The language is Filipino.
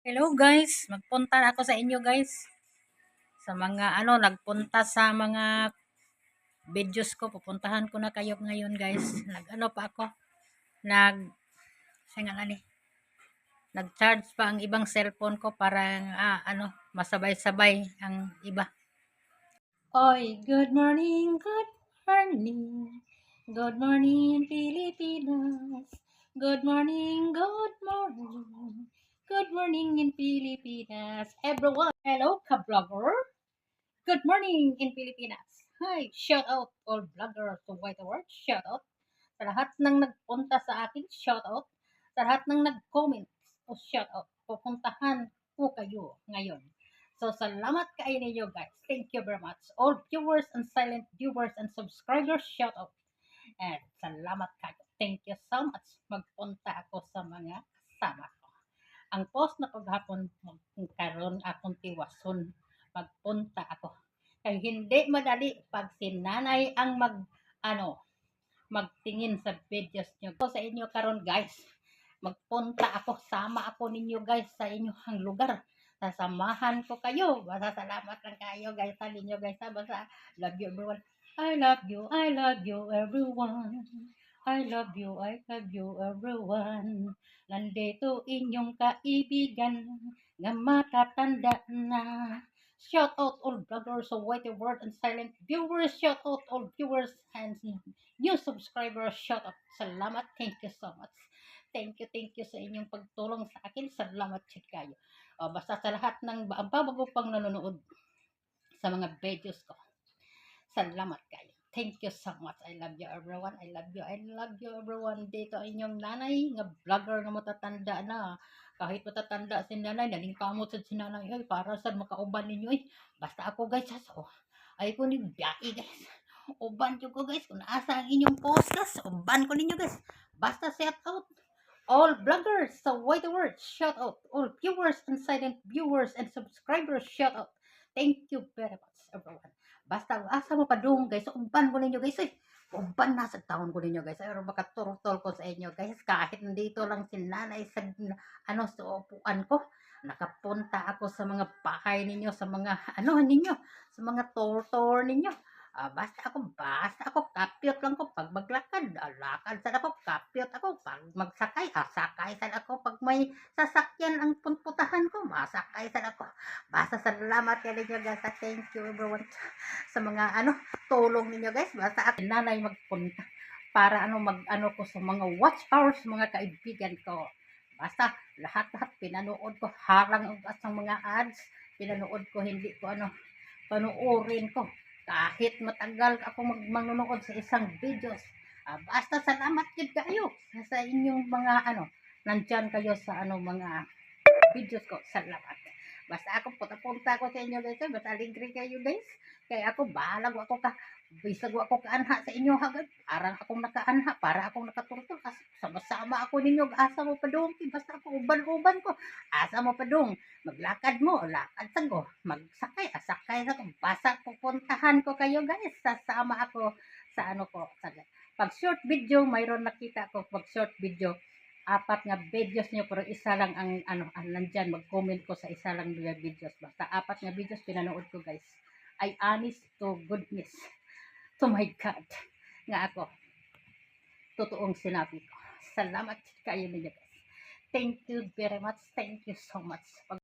Hello guys, magpunta na ako sa inyo guys. Sa mga ano, nagpunta sa mga videos ko, pupuntahan ko na kayo ngayon guys. Nag ano pa ako, nag, siya nga ni, nag-charge pa ang ibang cellphone ko para ah, ano, masabay-sabay ang iba. Oy, good morning, good morning. Good morning, Pilipinas. Good morning, good morning. Good morning in Pilipinas. Everyone, hello, ka-vlogger. Good morning in Pilipinas. Hi, shout out all vloggers to White Award. Shout out sa lahat ng nagpunta sa akin. Shout out sa lahat ng nag-comment. O shout out. Pupuntahan ko kayo ngayon. So, salamat kayo ninyo guys. Thank you very much. All viewers and silent viewers and subscribers, shout out. And salamat kayo. Thank you so much. Magpunta ako sa mga kasama. Ang post na paghapon, magkaroon akong tiwason. Magpunta ako. Kaya hindi madali pag si nanay ang mag, ano, magtingin sa videos nyo. So, sa inyo karon guys, magpunta ako, sama ako ninyo guys sa inyong lugar. Sasamahan ko kayo. Basta salamat lang kayo guys sa ninyo guys. Basta love you everyone. I love you, I love you everyone. I love you, I love you everyone. Nandito inyong kaibigan nga matatanda na. Shout out all vloggers of White Word and Silent viewers. Shout out all viewers and new subscribers. Shout out. Salamat. Thank you so much. Thank you, thank you sa inyong pagtulong sa akin. Salamat chat kayo. O, basta sa lahat ng ba- ang babago pang nanonood sa mga videos ko. Salamat kayo. Thank you so much. I love you everyone. I love you. I love you everyone. Dito inyong nanay, nga vlogger nga matatanda na. Kahit matatanda si nanay, naling kamot sa si nanay. Ay, para sa makauban ninyo. Ay, basta ako guys. So, ay ko ni biyahe guys. Uban ko ko guys. Kung naasa ang inyong podcast, uban ko ninyo guys. Basta set out. All vloggers sa White Word, shout out. All viewers and silent viewers and subscribers, shout out. Thank you very much, everyone. Basta asa mo pa doon guys, umban ko ninyo guys eh. Umban na sa taon ko ninyo guys. Pero makaturtol ko sa inyo guys. Kahit nandito lang si nanay sa ano sa upuan ko. Nakapunta ako sa mga bahay ninyo, sa mga ano ninyo, sa mga tour-tour ninyo. Ah, basta ako, basta ako, kapyot lang ko pag maglakad. Ah, lakad sa ako, kapyot ako. Pag magsakay, ah, sakay sa ako. Pag may sasakyan ang punputahan ko, masakay sa ako. Basta salamat kayo ninyo guys. Ah, Thank you everyone sa mga ano tulong ninyo guys. Basta ako nanay magpunta para ano mag ano ko sa mga watch hours mga kaibigan ko. Basta lahat-lahat pinanood ko harang ang mga ads. Pinanood ko hindi ko ano panuorin ko. Kahit matagal ako mag manonood sa isang videos. Ah, basta salamat yun kayo sa, inyong mga ano nandyan kayo sa ano mga videos ko. Salamat. Basta ako punta-punta ko sa inyo guys. eh. Basta libre kayo guys. Kaya ako bahala ko ako ka bisag ako kaanha sa inyo hagad. Parang akong nakaanha, para akong nakaturtol. Kasi sama-sama ako ninyo. Asa mo pa dong. Basta ako uban-uban ko. Asa mo pa dong. Maglakad mo. Lakad sa ko. Magsakay. Asakay sa ko. Basta pupuntahan ko kayo guys. Sasama ako sa ano ko. Sa, pag short video, mayroon nakita ko. Pag short video, apat nga videos nyo pero isa lang ang ano ang nandyan mag-comment ko sa isa lang nga videos basta apat nga videos pinanood ko guys ay honest to goodness to my God nga ako totoong sinabi ko salamat kayo ninyo guys thank you very much. Thank you so much